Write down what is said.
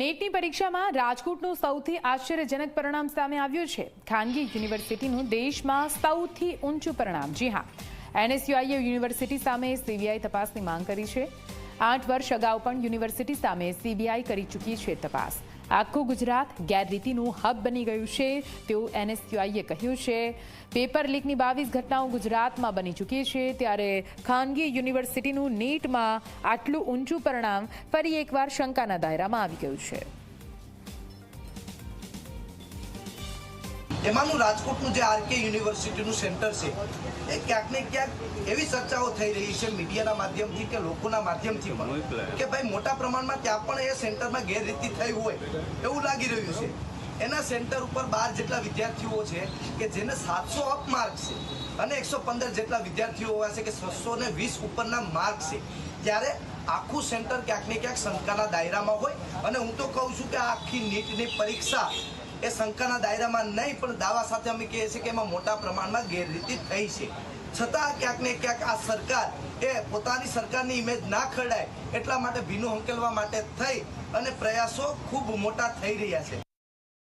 નેટની પરીક્ષામાં રાજકોટનું સૌથી આશ્ચર્યજનક પરિણામ સામે આવ્યું છે. ખાનગી યુનિવર્સિટીનું દેશમાં સૌથી ઊંચું પરિણામ. જી હા, એનએસયુઆઈએ યુનિવર્સિટી સામે સીબીઆઈ તપાસની માંગ કરી છે. આઠ વર્ષ અગાઉ પણ યુનિવર્સિટી સામે સીબીઆઈ કરી ચૂકી છે તપાસ. આખું ગુજરાત ગેરરીતિનું હબ બની ગયું છે, તેવું એનએસયુઆઈએ કહ્યું છે. પેપર લીકની બાવીસ ઘટનાઓ ગુજરાતમાં બની ચૂકી છે, ત્યારે ખાનગી યુનિવર્સિટીનું નીટમાં આટલું ઊંચું પરિણામ ફરી એકવાર શંકાના દાયરામાં આવી ગયું છે. એમાંનું રાજકોટનું જે આરકે યુનિવર્સિટીનું સેન્ટર છે એ ક્યાંક ને ક્યાંક એવી ચર્ચાઓ થઈ રહી છે મીડિયાના માધ્યમથી કે લોકોના માધ્યમથી પણ કે ભાઈ મોટા પ્રમાણમાં ત્યાં પણ એ સેન્ટરમાં ગેરરીતિ થઈ હોય એવું લાગી રહ્યું છે. એના સેન્ટર ઉપર બાર જેટલા વિદ્યાર્થીઓ છે કે જેને સાતસો અપ માર્ક છે અને એકસો પંદર જેટલા વિદ્યાર્થીઓ એવા છે કે છસો ને વીસ ઉપરના માર્ક છે. ત્યારે આખું સેન્ટર ક્યાંક ને ક્યાંક શંકાના દાયરામાં હોય. અને હું તો કહું છું કે આખી નીટની પરીક્ષા એ શંકાના દાયરામાં નહીં, પણ દાવા સાથે અમે કહીએ છીએ કે એમાં મોટા પ્રમાણમાં ગેરરીતિ થઈ છે. છતાં ક્યાંક ને ક્યાંક આ સરકાર એ પોતાની સરકારની ઇમેજ ના ખરડાય એટલા માટે ભીનું હંકેલવા માટે થઈ અને પ્રયાસો ખૂબ મોટા થઈ રહ્યા છે.